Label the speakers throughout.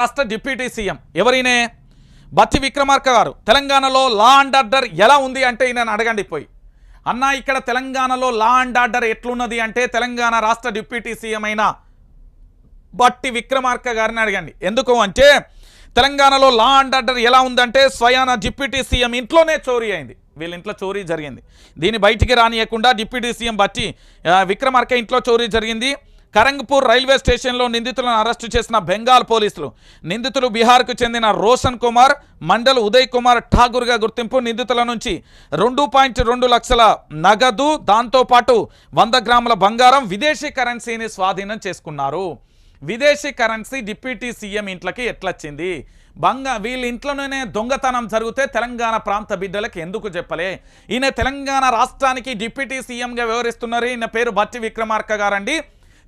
Speaker 1: రాష్ట్ర deputy CM ఎవరైనే? బత్తి విక్రమార్క గారు. తెలంగాణలో లా అండ్ ఆర్డర్ ఎలా ఉంది అంటే నేను అడగండి పోయి. అన్న ఇక్కడ తెలంగాణలో లా అండ్ ఆర్డర్ ఎట్లున్నది అంటే తెలంగాణ రాష్ట్ర డిప్యూటీ సీఎం అయిన బట్టి విక్రమార్క గారిని అడగండి. ఎందుకు అంటే తెలంగాణలో లా అండ్ ఆర్డర్ ఎలా ఉందంటే స్వయాన డిప్యూటీ సీఎం ఇంట్లోనే చోరీ అయింది. వీళ్ళ ఇంట్లో చోరీ జరిగింది. దీన్ని బయటికి రానియకుండా డిప్యూటీ సీఎం బట్టి విక్రమార్క ఇంట్లో చోరీ జరిగింది. కరంగ్పూర్ రైల్వే స్టేషన్లో నిందితులను అరెస్టు చేసిన బెంగాల్ పోలీసులు. నిందితులు బీహార్కు చెందిన రోషన్ కుమార్ మండల్ ఉదయ్ కుమార్ ఠాగూర్గా గుర్తింపు నిందితుల నుంచి రెండు పాయింట్ రెండు లక్షల నగదు దాంతోపాటు వంద గ్రాముల బంగారం విదేశీ కరెన్సీని స్వాధీనం చేసుకున్నారు. విదేశీ కరెన్సీ డిప్యూటీ సీఎం ఇంట్లోకి ఎట్లొచ్చింది? బంగా వీళ్ళ ఇంట్లోనే దొంగతనం జరిగితే తెలంగాణ ప్రాంత బిడ్డలకు ఎందుకు చెప్పలే? ఈయన తెలంగాణ రాష్ట్రానికి డిప్యూటీ సీఎంగా వ్యవహరిస్తున్నారు. ఈయన పేరు బట్టి విక్రమార్క గారండి.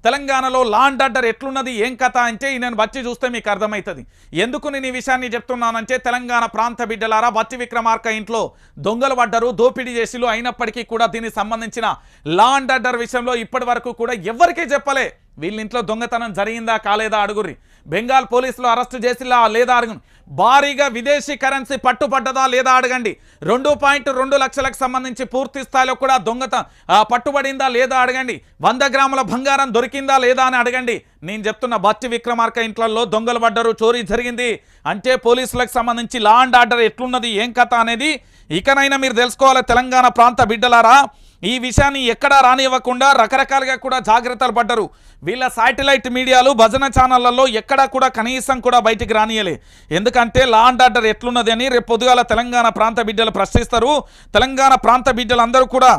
Speaker 1: తెలంగాణలో లా అండ్ ఆర్డర్ ఎట్లున్నది ఏం కథ అంటే నేను వచ్చి చూస్తే మీకు అర్థమవుతుంది. ఎందుకు నేను ఈ విషయాన్ని చెప్తున్నానంటే తెలంగాణ ప్రాంత బిడ్డలారా బచ్చి విక్రమార్క ఇంట్లో దొంగలు పడ్డరు దోపిడీ చేసిలు అయినప్పటికీ కూడా దీనికి సంబంధించిన లా అండ్ ఆర్డర్ విషయంలో ఇప్పటి వరకు కూడా ఎవరికీ చెప్పలే. వీళ్ళ ఇంట్లో దొంగతనం జరిగిందా కాలేదా అడుగుర్రి. బెంగాల్ పోలీసులు అరెస్టు చేసిలా లేదా అడుగు భారీగా విదేశీ కరెన్సీ పట్టుబడ్డదా లేదా అడగండి. రెండు పాయింట్ రెండు లక్షలకు సంబంధించి పూర్తి స్థాయిలో కూడా దొంగత పట్టుబడిందా లేదా అడగండి. వంద గ్రాముల బంగారం దొరికిందా లేదా అని అడగండి. నేను చెప్తున్న బత్తి విక్రమార్క ఇంట్లలో దొంగలు పడ్డరు చోరీ జరిగింది. అంటే పోలీసులకు సంబంధించి లా అండ్ ఆర్డర్ ఎట్లున్నది ఏం కథ అనేది ఇకనైనా మీరు తెలుసుకోవాలి తెలంగాణ ప్రాంత బిడ్డలారా. ఈ విషయాన్ని ఎక్కడా రానివ్వకుండా రకరకాలుగా కూడా జాగ్రత్తలు పడ్డరు. వీళ్ళ శాటిలైట్ మీడియాలు భజన ఛానళ్ళలో ఎక్కడా కూడా కనీసం కూడా బయటికి రానియలే. ఎందుకంటే లా అండ్ ఆర్డర్ ఎట్లున్నది అని రేపు పొద్దుగాల తెలంగాణ ప్రాంత బిడ్డలు ప్రశ్నిస్తారు. తెలంగాణ ప్రాంత బిడ్డలందరూ కూడా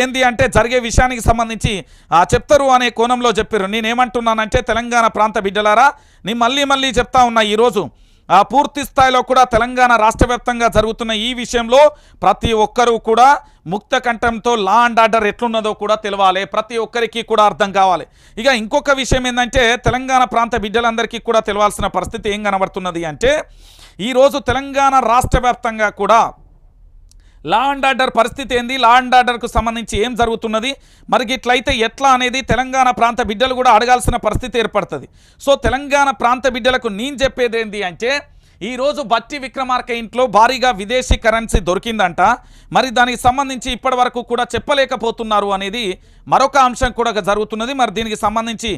Speaker 1: ఏంది అంటే జరిగే విషయానికి సంబంధించి చెప్తారు అనే కోణంలో చెప్పారు. నేనేమంటున్నానంటే తెలంగాణ ప్రాంత బిడ్డలారా నేను మళ్ళీ మళ్ళీ చెప్తా ఉన్నా ఈరోజు. పూర్తి స్థాయిలో కూడా తెలంగాణ రాష్ట్ర జరుగుతున్న ఈ విషయంలో ప్రతి ఒక్కరూ కూడా ముక్త కంఠంతో లా అండ్ ఆర్డర్ ఎట్లున్నదో కూడా తెలవాలి. ప్రతి ఒక్కరికి కూడా అర్థం కావాలి. ఇక ఇంకొక విషయం ఏంటంటే తెలంగాణ ప్రాంత బిడ్డలందరికీ కూడా తెలవాల్సిన పరిస్థితి ఏం కనబడుతున్నది అంటే ఈరోజు తెలంగాణ రాష్ట్ర కూడా లా అండ్ ఆర్డర్ పరిస్థితి ఏంది? లా అండ్ ఆర్డర్కు సంబంధించి ఏం జరుగుతున్నది? మరి ఇట్లయితే ఎట్లా అనేది తెలంగాణ ప్రాంత బిడ్డలు కూడా అడగాల్సిన పరిస్థితి ఏర్పడుతుంది. సో తెలంగాణ ప్రాంత బిడ్డలకు నేను చెప్పేది ఏంది అంటే ఈరోజు బట్టి విక్రమార్క ఇంట్లో భారీగా విదేశీ కరెన్సీ దొరికిందంట. మరి దానికి సంబంధించి ఇప్పటి వరకు కూడా చెప్పలేకపోతున్నారు అనేది మరొక అంశం కూడా జరుగుతున్నది. మరి దీనికి సంబంధించి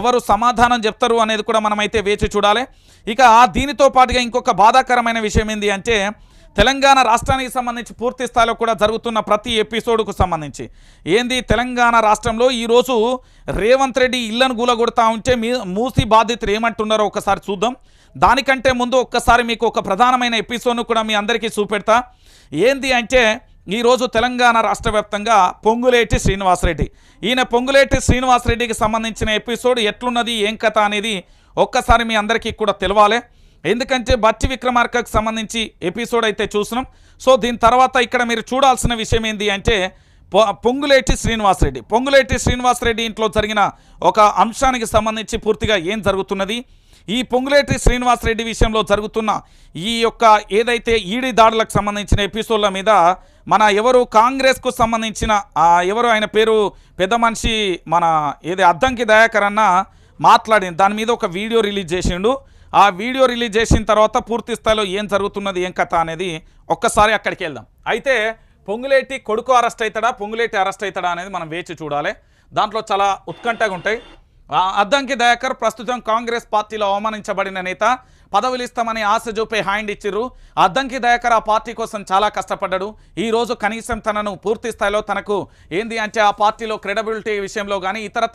Speaker 1: ఎవరు సమాధానం చెప్తారు అనేది కూడా మనమైతే వేచి చూడాలి. ఇక దీనితో పాటుగా ఇంకొక బాధాకరమైన విషయం ఏంది అంటే తెలంగాణ రాష్ట్రానికి సంబంధించి పూర్తి స్థాయిలో కూడా జరుగుతున్న ప్రతి ఎపిసోడ్కు సంబంధించి. ఏంది? తెలంగాణ రాష్ట్రంలో ఈరోజు రేవంత్ రెడ్డి ఇళ్ళను గూలగొడతా ఉంటే మీ మూసి బాధితులు ఏమంటున్నారో ఒకసారి చూద్దాం. దానికంటే ముందు ఒక్కసారి మీకు ఒక ప్రధానమైన ఎపిసోడ్ను కూడా మీ అందరికీ చూపెడతా. ఏంది అంటే ఈరోజు తెలంగాణ రాష్ట్ర వ్యాప్తంగా పొంగులేటి శ్రీనివాసరెడ్డి. ఈయన పొంగులేటి శ్రీనివాసరెడ్డికి సంబంధించిన ఎపిసోడ్ ఎట్లున్నది ఏం కథ అనేది ఒక్కసారి మీ అందరికీ కూడా తెలవాలి. ఎందుకంటే బట్టి విక్రమార్కకు సంబంధించి ఎపిసోడ్ అయితే చూసినాం. సో దీని తర్వాత ఇక్కడ మీరు చూడాల్సిన విషయం ఏంటి అంటే పొంగులేటి శ్రీనివాసరెడ్డి. పొంగులేటి శ్రీనివాసరెడ్డి ఇంట్లో జరిగిన ఒక అంశానికి సంబంధించి పూర్తిగా ఏం జరుగుతున్నది? ఈ పొంగులేటి శ్రీనివాసరెడ్డి విషయంలో జరుగుతున్న ఈ యొక్క ఏదైతే ఈడీ దాడులకు సంబంధించిన ఎపిసోడ్ల మీద మన ఎవరు కాంగ్రెస్కు సంబంధించిన ఎవరు ఆయన పేరు పెద్ద మనిషి మన ఏది అద్దంకి దయాకర్ అన్న మాట్లాడింది దాని మీద ఒక వీడియో రిలీజ్ చేసిండు. ఆ వీడియో రిలీజ్ చేసిన తర్వాత పూర్తి స్థాయిలో ఏం జరుగుతున్నది ఏం కథ అనేది ఒక్కసారి అక్కడికి వెళ్దాం. అయితే పొంగులేటి కొడుకు అరెస్ట్ అవుతాడా పొంగులేటి అరెస్ట్ అవుతాడా అనేది మనం వేచి చూడాలి. దాంట్లో చాలా ఉత్కంఠగా ఉంటాయి. ఆ అద్దంకి దయాకర్ ప్రస్తుతం కాంగ్రెస్ పార్టీలో అవమానించబడిన నేత పదవులు ఇస్తామని ఆశ చూపే హ్యాండ్ ఇచ్చిర్రు. అద్దంకి దయాకర్ ఆ పార్టీ కోసం చాలా కష్టపడ్డాడు. ఈ రోజు కనీసం తనను పూర్తి స్థాయిలో తనకు ఏంది అంటే ఆ పార్టీలో క్రెడబిలిటీ విషయంలో కానీ ఇతర